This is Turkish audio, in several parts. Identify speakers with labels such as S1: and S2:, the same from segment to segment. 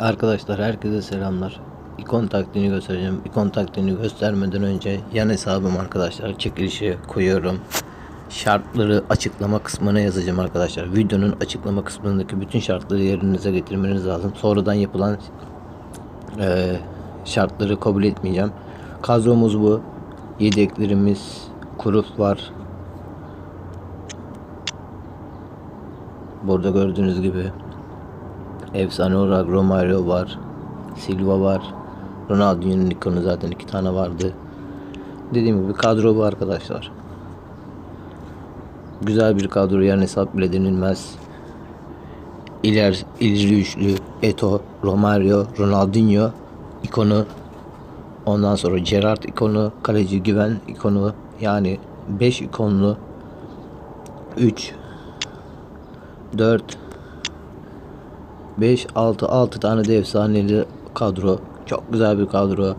S1: Arkadaşlar herkese selamlar. İkon taktiğini göstereceğim. İkon taktiğini göstermeden önce yan hesabım arkadaşlar çekilişi koyuyorum. Şartları açıklama kısmına yazacağım arkadaşlar. Videonun açıklama kısmındaki bütün şartları yerinize getirmeniz lazım. Sonradan yapılan eee, şartları kabul etmeyeceğim. Kadromuz bu. Yedeklerimiz Kuruf var. Burada gördüğünüz gibi Efsane olarak Romario var. Silva var. Ronaldinho'nun ikonu zaten iki tane vardı. Dediğim gibi kadro bu arkadaşlar. Güzel bir kadro yani hesap bile denilmez. İler, ileri üçlü Eto, Romario, Ronaldinho ikonu. Ondan sonra Gerrard ikonu, kaleci Güven ikonu. Yani 5 ikonlu 3 4 5 6 6 tane de efsaneli kadro. Çok güzel bir kadro.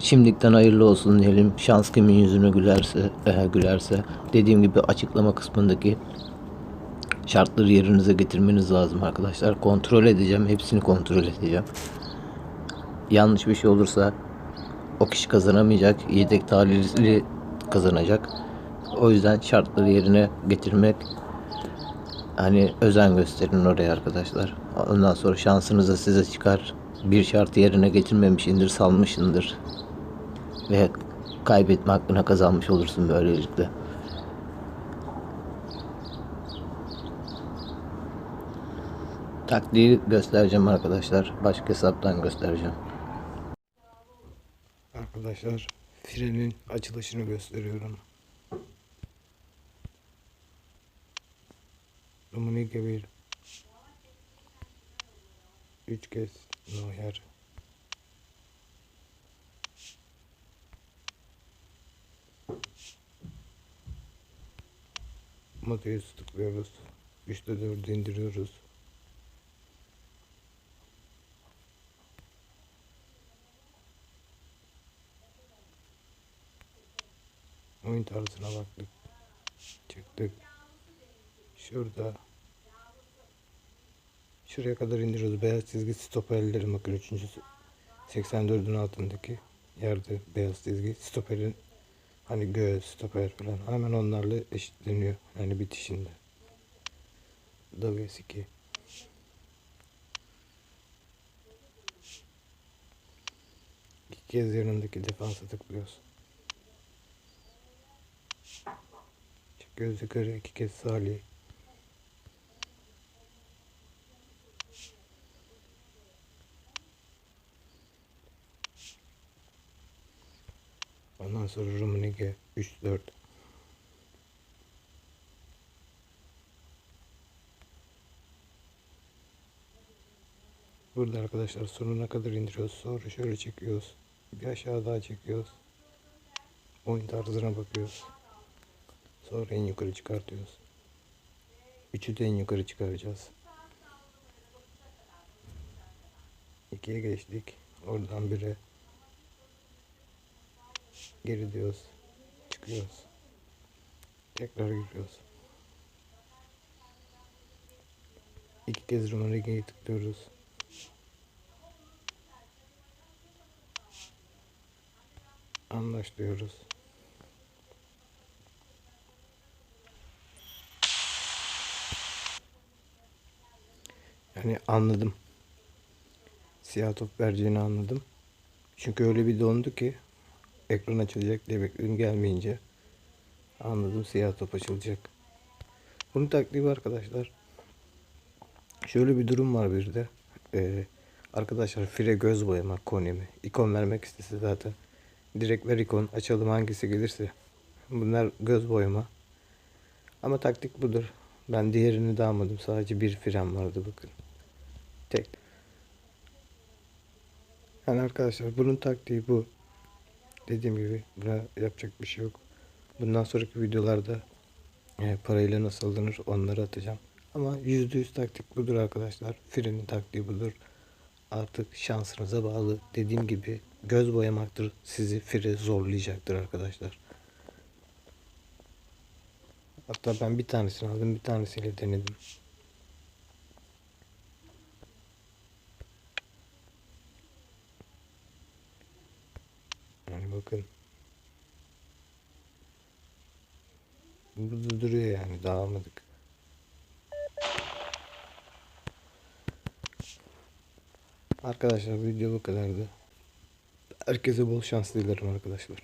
S1: Şimdikten hayırlı olsun diyelim. Şans kimin yüzünü gülerse, e, gülerse. Dediğim gibi açıklama kısmındaki şartları yerinize getirmeniz lazım arkadaşlar. Kontrol edeceğim. Hepsini kontrol edeceğim. Yanlış bir şey olursa o kişi kazanamayacak. Yedek talihli kazanacak. O yüzden şartları yerine getirmek hani özen gösterin oraya arkadaşlar. Ondan sonra şansınıza size çıkar. Bir şartı yerine getirmemişindir, salmışındır. Ve kaybetme hakkına kazanmış olursun böylelikle. Taktiği göstereceğim arkadaşlar. Başka hesaptan göstereceğim.
S2: Arkadaşlar frenin açılışını gösteriyorum. Dominika bir üç kez Neuer Mateus'u tıklıyoruz. 3'te 4'ü indiriyoruz. Oyun tarzına baktık. Çıktık. Şurada. Şuraya kadar indiriyoruz. Beyaz çizgi stoperlerin bakın 3. 84'ün altındaki yerde beyaz çizgi stoperin hani göğüs stoper falan hemen onlarla eşitleniyor. Yani bitişinde. Davies 2. İki kez yanındaki defansa tıklıyoruz. Göz yukarı iki kez Salih. Ondan sonra Rumenige 3-4. Burada arkadaşlar sonuna kadar indiriyoruz. Sonra şöyle çekiyoruz. Bir aşağı daha çekiyoruz. Oyun tarzına bakıyoruz. Sonra en yukarı çıkartıyoruz. Üçü de en yukarı çıkaracağız. İkiye geçtik. Oradan bire geri diyoruz. Çıkıyoruz. Tekrar giriyoruz. İki kez Romanige'yi tıklıyoruz. Anlaş. Yani anladım. Siyah top vereceğini anladım. Çünkü öyle bir dondu ki ekran açılacak diye bekledim gelmeyince anladım siyah top açılacak. Bunun taktiği arkadaşlar. Şöyle bir durum var bir de. Ee, arkadaşlar fire göz boyama konemi. İkon vermek istese zaten. Direkt ver ikon açalım hangisi gelirse. Bunlar göz boyama. Ama taktik budur. Ben diğerini de almadım. Sadece bir fren vardı bakın. Tek. Yani arkadaşlar bunun taktiği bu. Dediğim gibi buna yapacak bir şey yok. Bundan sonraki videolarda e, parayla nasıl alınır onları atacağım. Ama %100 taktik budur arkadaşlar. Frenin taktiği budur. Artık şansınıza bağlı. Dediğim gibi göz boyamaktır. Sizi fire zorlayacaktır arkadaşlar. Hatta ben bir tanesini aldım. Bir tanesiyle denedim. Yani bakın. Burada duruyor yani dağılmadık. Arkadaşlar video bu kadardı. Herkese bol şans dilerim arkadaşlar.